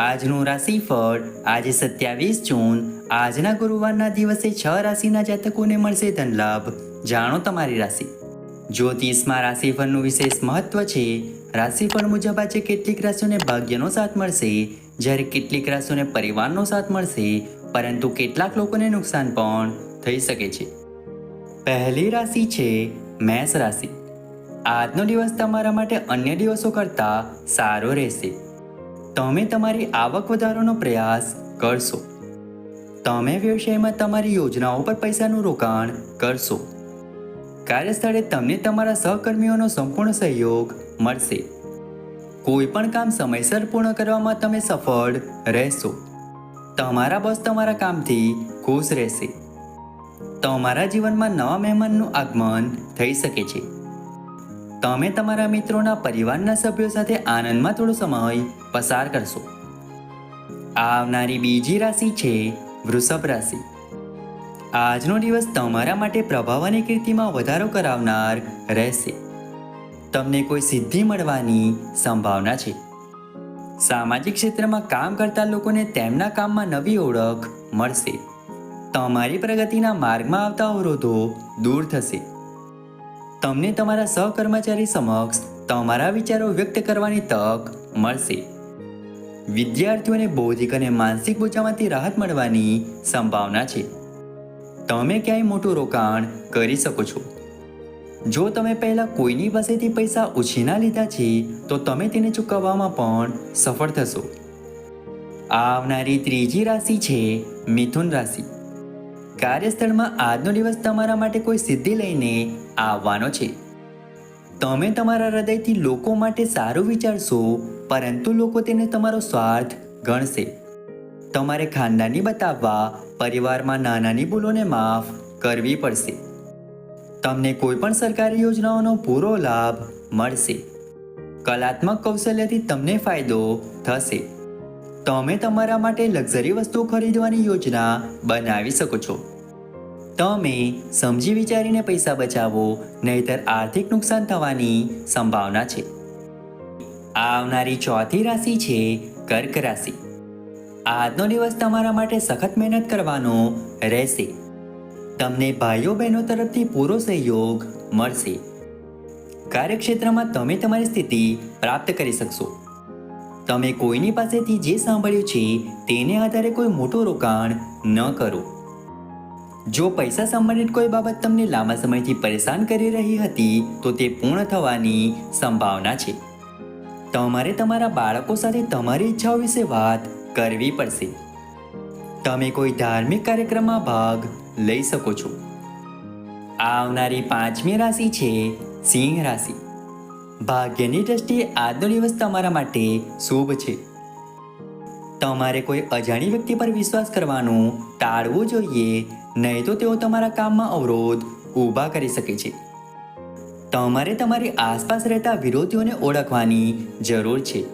આજનું રાશિફળ આજે સત્યાવીસ જૂન. આજના ગુરુવારના દિવસે છ રાશિના જાતકોને મળશે ધનલાભ. જાણો તમારી રાશિ. જ્યોતિષમાં રાશિફળનું વિશેષ મહત્વ છે. રાશિફળ મુજબ આજે કેટલીક રાશિઓને ભાગ્યનો સાથ મળશે. જ્યારે કેટલીક રાશિઓને પરિવારનો સાથ મળશે. પરંતુ કેટલાક લોકોને નુકસાન પણ થઈ શકે છે. પહેલી રાશિ છે મેષ રાશિ. આજનો દિવસ તમારા માટે અન્ય દિવસો કરતાં સારો રહેશે. તમે તમારી આવક વધારવાનો પ્રયાસ કરશો. તમે વ્યવસાયમાં તમારી યોજનાઓ પર પૈસાનું રોકાણ કરશો. કાર્યસ્થળે તમને તમારા સહકર્મીઓનો સંપૂર્ણ સહયોગ મળશે. કોઈ પણ કામ સમયસર પૂર્ણ કરવામાં તમે સફળ રહેશો. તમારા બોસ તમારા કામથી ખુશ રહેશે. તમારા જીવનમાં નવા મહેમાનનું આગમન થઈ શકે છે. તમે તમારા મિત્રોના પરિવારના સભ્યો સાથે આનંદમાં થોડો સમય પસાર કરશો. આવનારી બીજી રાશિ છે વૃષભ રાશિ. આજનો દિવસ તમારા માટે પ્રભાવ અને કીર્તિમાં વધારો કરાવનાર રહેશે. તમને કોઈ સિદ્ધિ મળવાની સંભાવના છે. સામાજિક ક્ષેત્રમાં કામ કરતા લોકોને તેમના કામમાં નવી ઓળખ મળશે. તમારી પ્રગતિના માર્ગમાં આવતા અવરોધો દૂર થશે. તમને તમારા સહકર્મચારી સમક્ષ તમારા વિચારો વ્યક્ત કરવાની તક મળશે. વિદ્યાર્થીઓને બૌદ્ધિક અને માનસિક બોજામાંથી રાહત મળવાની સંભાવના છે. તમે ક્યાંય મોટું રોકાણ કરી શકો છો. જો તમે પહેલાં કોઈની પાસેથી પૈસા ઉછીના લીધા છે, તો તમે તેને ચૂકવવામાં પણ સફળ થશો. આવનારી ત્રીજી રાશિ છે મિથુન રાશિ. કાર્યસ્થળમાં આજનો દિવસ તમારા માટે કોઈ સિદ્ધિ લઈને આવવાનો છે. તમે તમારા હૃદયથી લોકો માટે સારું વિચારશો, પરંતુ લોકો તેને તમારો સ્વાર્થ ગણશે. તમારે ખાનદાની બતાવવા, પરિવારમાં નાનાની ભૂલોને માફ કરવી પડશે. તમને કોઈ પણ સરકારી યોજનાઓનો પૂરો લાભ મળશે. કલાત્મક કૌશલ્યથી તમને ફાયદો થશે. તમે તમારા માટે લક્ઝરી વસ્તુ ખરીદવાની યોજના બનાવી શકો છો. તમે સમજી વિચારીને પૈસા બચાવો, નહીતર આર્થિક નુકસાન થવાની સંભાવના છે. આવનારી ચોથી રાશિ છે કર્ક રાશિ. આજનો દિવસ તમારા માટે સખત મહેનત કરવાનો રહેશે. તમને ભાઈઓ બહેનો તરફથી પૂરો સહયોગ મળશે. કાર્યક્ષેત્રમાં તમે તમારી સ્થિતિ પ્રાપ્ત કરી શકશો. તમે કોઈની પાસેથી જે સાંભળ્યું છે, તેને આધારે કોઈ મોટું રોકાણ ન કરો. જો પૈસા સંબંધિત કોઈ બાબત તમને લાંબા સમયથી પરેશાન કરી રહી હતી, તો તે પૂર્ણ થવાની સંભાવના છે. તમારે તમારા બાળકો સાથે તમારી ઈચ્છાઓ વિશે વાત કરવી પડશે. તમે કોઈ ધાર્મિક કાર્યક્રમમાં ભાગ લઈ શકો છો. આવનારી પાંચમી રાશિ છે સિંહ રાશિ. ભાગ્યની દ્રષ્ટિએ આજનો દિવસ તમારા માટે શુભ છે. તમારે કોઈ અજાણી વ્યક્તિ પર વિશ્વાસ કરવાનું ટાળવું જોઈએ, નહીં તો તેઓ તમારા કામમાં અવરોધ ઊભા કરી શકે છે. તમારે તમારી આસપાસ રહેતા વિરોધીઓને ઓળખવાની જરૂર છે.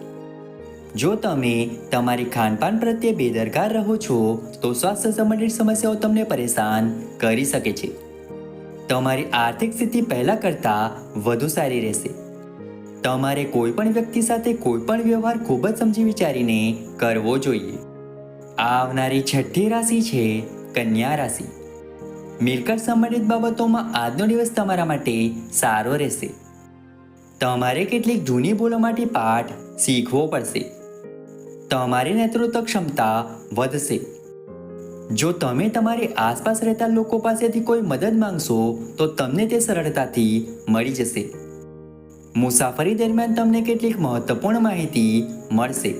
જો તમે તમારી ખાનપાન પ્રત્યે બેદરકાર રહો છો, તો સ્વાસ્થ્ય સંબંધિત સમસ્યાઓ તમને પરેશાન કરી શકે છે. તમારી આર્થિક સ્થિતિ પહેલાં કરતાં વધુ સારી રહેશે. તમારે કોઈ પણ વ્યક્તિ સાથે કોઈ પણ વ્યવહાર ખૂબ જ સમજી વિચારીને કરવો જોઈએ. આવનારી છઠ્ઠી રાશિ છે કન્યા રાશિ. મિલકત સંબંધિત બાબતોમાં આજનો દિવસ તમારા માટે સારો રહેશે. તમારે કેટલીક જૂની ભૂલોમાંથી પાઠ શીખવો પડશે. તમારી નેતૃત્વ ક્ષમતા વધશે. જો તમે તમારી આસપાસ રહેતા લોકો પાસેથી કોઈ મદદ માંગશો, તો તમને તે સરળતાથી મળી જશે. મુસાફરી દરમિયાન તમને કેટલીક મહત્વપૂર્ણ માહિતી મળશે.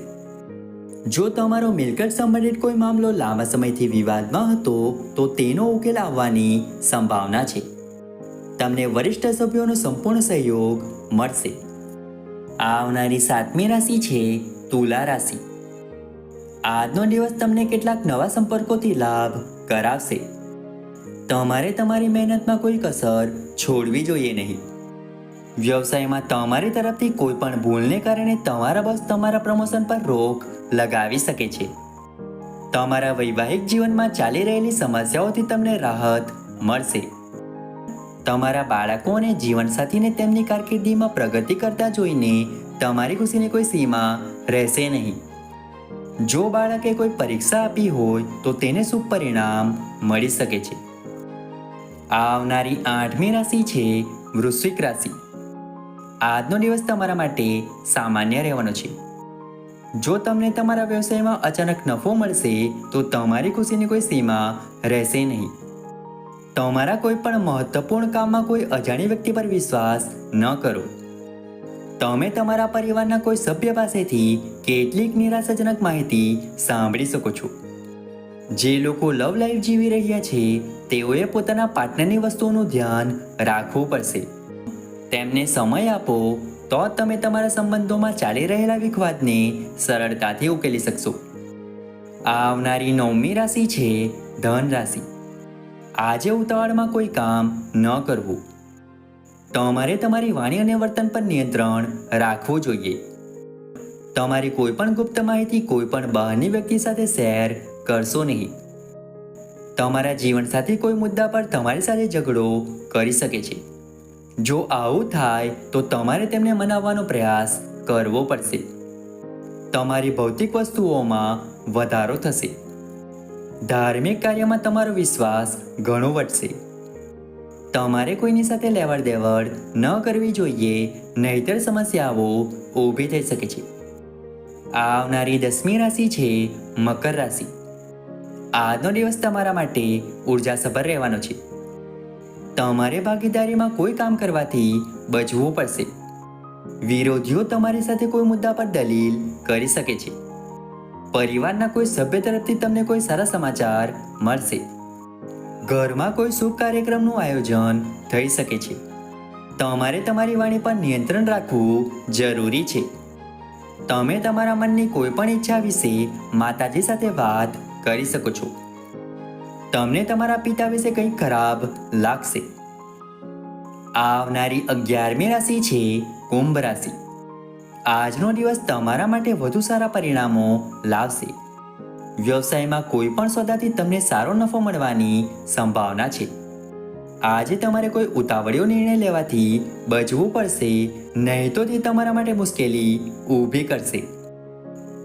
જો તમારો મિલકત સંબંધિત કોઈ મામલો લાંબા સમયથી વિવાદમાં હતો, તો તેનો ઉકેલ આવવાની સંભાવના છે. તમને વરિષ્ઠ સભ્યોનો સંપૂર્ણ સહયોગ મળશે. આવનારી સાતમી રાશિ છે તુલા રાશિ. આજનો દિવસ તમને કેટલાક નવા સંપર્કોથી લાભ કરાવશે. તમારે તમારી મહેનતમાં કોઈ કસર છોડવી જોઈએ નહીં. વ્યવસાયમાં તમારી તરફથી કોઈ પણ ભૂલને કારણે તમારા બોસ તમારા પ્રમોશન પર રોક લગાવી શકે છે. તમારા વૈવાહિક જીવનમાં ચાલી રહેલી સમસ્યાઓથી તમને રાહત મળશે. તમારા બાળકો અને જીવનસાથીને તેમની કારકિર્દીમાં પ્રગતિ કરતા જોઈને તમારી ખુશીની કોઈ સીમા રહેશે નહીં. જો બાળકે કોઈ પરીક્ષા આપી હોય તો તેને શું પરિણામ મળી શકે છે. આવનારી આઠમી રાશિ છે વૃશ્વિક રાશિ. આજનો દિવસ તમારા માટે સામાન્ય રહેવાનો છે. જો તમને તમારા વ્યવસાયમાં અચાનક નફો મળશે, તો તમારી ખુશીની કોઈ સીમા રહેશે નહીં. તમારા કોઈ પણ મહત્વપૂર્ણ કામમાં કોઈ અજાણી વ્યક્તિ પર વિશ્વાસ ન કરો. તમે તમારા પરિવારના કોઈ સભ્ય પાસેથી કેટલીક નિરાશાજનક માહિતી સાંભળી શકો છો. જે લોકો લવ લાઈફ જીવી રહ્યા છે, તેઓએ પોતાના પાર્ટનરની વસ્તુઓનું ધ્યાન રાખવું પડશે. તેમને સમય આપો, તો તમે તમારા સંબંધોમાં ચાલી રહેલા વિખવાદને સરળતાથી ઉકેલી શકશો. આવનારી નવમી રાશિ છે ધન રાશિ આજે ઉતાવળમાં કોઈ કામ ન કરવું. તમારે તમારી વાણી અને વર્તન પર નિયંત્રણ રાખવું જોઈએ. તમારી કોઈ પણ ગુપ્ત માહિતી કોઈ પણ બહારની વ્યક્તિ સાથે શેર કરશો નહીં. તમારા જીવનસાથી કોઈ મુદ્દા પર તમારી સાથે ઝઘડો કરી શકે છે. જો આવું થાય, તો તમારે તેમને મનાવવાનો પ્રયાસ કરવો પડશે. તમારી ભૌતિક વસ્તુઓમાં વધારો થશે. ધાર્મિક કાર્યમાં તમારો વિશ્વાસ ઘણો વધશે. તમારે કોઈની સાથે લેવડ દેવડ ન કરવી જોઈએ, નહીતર સમસ્યાઓ ઊભી થઈ શકે છે. આવનારી દસમી રાશિ છે મકર રાશિ. આજનો દિવસ તમારા માટે ઉર્જાસભર રહેવાનો છે. તમારે ભાગીદારીમાં કોઈ કામ કરવાથી બચવું પડશે. વિરોધીઓ તમારી સાથે કોઈ મુદ્દા પર દલીલ કરી શકે છે. પરિવારના કોઈ સભ્ય તરફથી તમને કોઈ સારા સમાચાર મળશે. ઘરમાં કોઈ શુભ કાર્યક્રમનું આયોજન થઈ શકે છે. તમારે તમારી વાણી પર નિયંત્રણ રાખવું જરૂરી છે. તમે તમારા મનની કોઈ પણ ઈચ્છા વિશે માતાજી સાથે વાત કરી શકો છો. તમને તમારા પિતા વિશે કંઈક ખરાબ લાગશે? આવનારી અગિયારમી રાશિ છે કુંભ રાશિ. આજનો દિવસ તમારા માટે વધુ સારા પરિણામો લાવશે. વ્યવસાયમાં કોઈ પણ સોદાથી તમને સારો નફો મળવાની સંભાવના છે. આજે તમારે કોઈ ઉતાવળિયો નિર્ણય લેવાથી બચવું પડશે, નહીં તો તે તમારા માટે મુશ્કેલી ઊભી કરશે.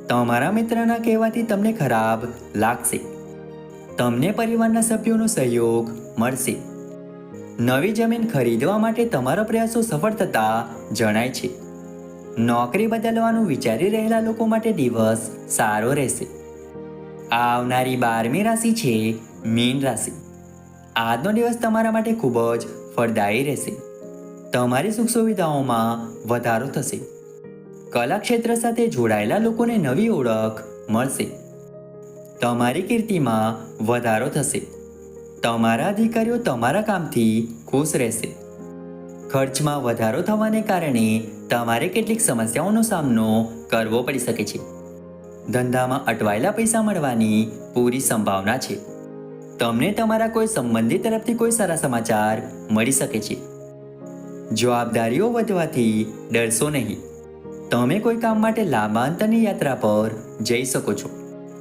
તમારા મિત્રના કહેવાથી તમને ખરાબ લાગશે. તમને પરિવારના સભ્યોનો સહયોગ મળશે. નવી જમીન ખરીદવા માટે તમારા પ્રયાસો સફળ થતા જણાય છે. નોકરી બદલવાનું વિચારી રહેલા લોકો માટે દિવસ સારો રહેશે. આવનારી બારમી રાશિ છે મીન રાશિ. આજનો દિવસ તમારા માટે ખૂબ જ ફળદાયી રહેશે. તમારી સુખ સુવિધાઓમાં વધારો થશે. કલા ક્ષેત્ર સાથે જોડાયેલા લોકોને નવી ઓળખ મળશે. તમારી કીર્તિમાં વધારો થશે. તમારા અધિકારીઓ તમારા કામથી ખુશ રહેશે. ખર્ચમાં વધારો થવાને કારણે તમારે કેટલીક સમસ્યાઓનો સામનો કરવો પડી શકે છે. ધંધામાં અટવાયેલા પૈસા મળવાની પૂરી સંભાવના છે. તમને તમારા કોઈ સંબંધી તરફથી કોઈ સારા સમાચાર મળી શકે છે. જવાબદારીઓ વધવાથી ડરશો નહીં. તમે કોઈ કામ માટે લાંબા અંતરની યાત્રા પર જઈ શકો છો.